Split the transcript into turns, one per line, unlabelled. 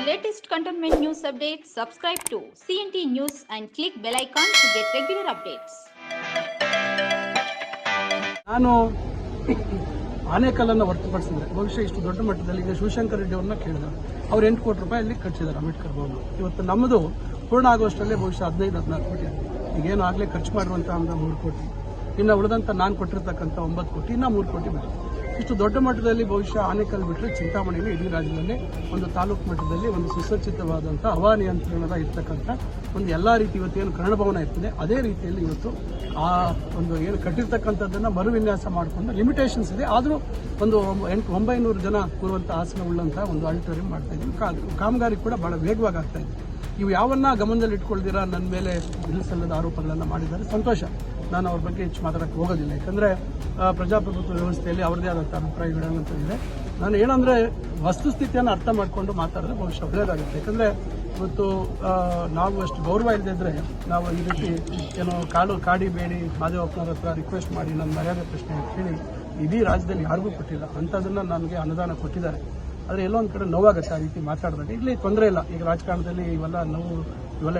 latest contentment news updates, subscribe to CNT News and click bell icon to get regular updates.
ನಾನು ಆನೇಕಲ್ಲನ್ನು ಹೊರತುಪಡಿಸಿದ್ರೆ ಬಹುಶಃ ಇಷ್ಟು ದೊಡ್ಡ ಮಟ್ಟದಲ್ಲಿ ಈಗ ಶಿವಶಂಕರ್ ರೆಡ್ಡಿ ಅವ್ರನ್ನ ಕೇಳಿದ್ರು. ಅವ್ರು ಎಂಟು ಕೋಟಿ ರೂಪಾಯಿ ಅಲ್ಲಿ ಖರ್ಚಿದ್ದಾರೆ ಅಂಬೇಡ್ಕರ್ ಭವನ. ಇವತ್ತು ನಮ್ಮದು ಪೂರ್ಣ ಆಗುವಷ್ಟರಲ್ಲೇ ಬಹುಶಃ ಹದಿನೈದು ಹದಿನಾಲ್ಕು ಕೋಟಿ ಈಗೇನು ಆಗಲೇ ಖರ್ಚು ಮಾಡುವಂಥ ಒಂದು ಮೂರು ಕೋಟಿ. ಇನ್ನು ಉಳಿದಂಥ ನಾನು ಕೊಟ್ಟಿರ್ತಕ್ಕಂಥ ಒಂಬತ್ತು ಕೋಟಿ ಇನ್ನು ಮೂರು ಕೋಟಿ ಬೇಕು ಇಷ್ಟು ದೊಡ್ಡ ಮಟ್ಟದಲ್ಲಿ ಬಹುಶಃ ಆನೆಕಲ್ ಬಿಟ್ಟರೆ ಚಿಂತಾಮಣಿಯಲ್ಲಿ ಇಡೀ ರಾಜ್ಯದಲ್ಲಿ. ಒಂದು ತಾಲೂಕು ಮಟ್ಟದಲ್ಲಿ ಒಂದು ಸುಸಜ್ಜಿತವಾದಂಥ ಹವಾನಿಯಂತ್ರಣದ ಇರ್ತಕ್ಕಂಥ ಒಂದು ಎಲ್ಲ ರೀತಿ ಇವತ್ತು ಏನು ಕನ್ನಡ ಇರ್ತದೆ, ಅದೇ ರೀತಿಯಲ್ಲಿ ಇವತ್ತು ಆ ಒಂದು ಏನು ಕಟ್ಟಿರ್ತಕ್ಕಂಥದ್ದನ್ನು ಮರುವಿನ್ಯಾಸ ಮಾಡಿಕೊಂಡು ಲಿಮಿಟೇಷನ್ಸ್ ಇದೆ. ಆದರೂ ಒಂದು ಎಂಟು ಒಂಬೈನೂರು ಜನ ಕೂರುವಂಥ ಆಸನ ಉಳ್ಳಂಥ ಒಂದು ಆಡಿಟೋರಿಯಂ ಮಾಡ್ತಾ ಇದ್ದೀವಿ ಕಾಮಗಾರಿ ಕೂಡ ಭಾಳ ವೇಗವಾಗಿ ಆಗ್ತಾ ಇದೆ. ಇವು ಯಾವನ್ನ ಗಮನದಲ್ಲಿ ಇಟ್ಕೊಳ್ದಿರಾ ನನ್ನ ಮೇಲೆ ಇಲ್ಲಿಸಲ್ಲದ ಆರೋಪಗಳನ್ನು ಮಾಡಿದ್ದಾರೆ. ಸಂತೋಷ. ನಾನು ಅವ್ರ ಬಗ್ಗೆ ಹೆಚ್ಚು ಮಾತಾಡಕ್ಕೆ ಹೋಗೋದಿಲ್ಲ. ಯಾಕಂದರೆ ಪ್ರಜಾಪ್ರಭುತ್ವ ವ್ಯವಸ್ಥೆಯಲ್ಲಿ ಅವ್ರದೇ ಆದಂಥ ಅಭಿಪ್ರಾಯಗಳನ್ನು ಇದೆ ನಾನು ಏನಂದರೆ ವಸ್ತುಸ್ಥಿತಿಯನ್ನು ಅರ್ಥ ಮಾಡಿಕೊಂಡು ಮಾತಾಡಿದ್ರೆ ಬಹುಶಃ ಒಳ್ಳೆಯದಾಗುತ್ತೆ. ಯಾಕಂದರೆ, ಇವತ್ತು ನಾವು ಅಷ್ಟು ಗೌರವ ಇಲ್ಲದಿದ್ದರೆ ನಾವು ಈ ರೀತಿ ಏನೋ ಕಾಡು ಕಾಡಿ ಬೇಡಿ ಮಾದೇವಪ್ಪನವ್ರ ಹತ್ರ ರಿಕ್ವೆಸ್ಟ್ ಮಾಡಿ ನನ್ನ ಮರ್ಯಾದೆ ಪ್ರಶ್ನೆ ಕೇಳಿ, ಇಡೀ ರಾಜ್ಯದಲ್ಲಿ ಯಾರಿಗೂ ಕೊಟ್ಟಿಲ್ಲ. ಅಂಥದ್ದನ್ನು ನನಗೆ ಅನುದಾನ ಕೊಟ್ಟಿದ್ದಾರೆ. ಆದರೆ ಎಲ್ಲೋ ಒಂದು ಕಡೆ ನೋವಾಗುತ್ತೆ ಆ ರೀತಿ ಮಾತಾಡಿದಾಗ. ಇಲ್ಲಿ ತೊಂದರೆ ಇಲ್ಲ. ಈಗ ರಾಜಕಾರಣದಲ್ಲಿ ಇವೆಲ್ಲ ನೋವು, ಇವೆಲ್ಲ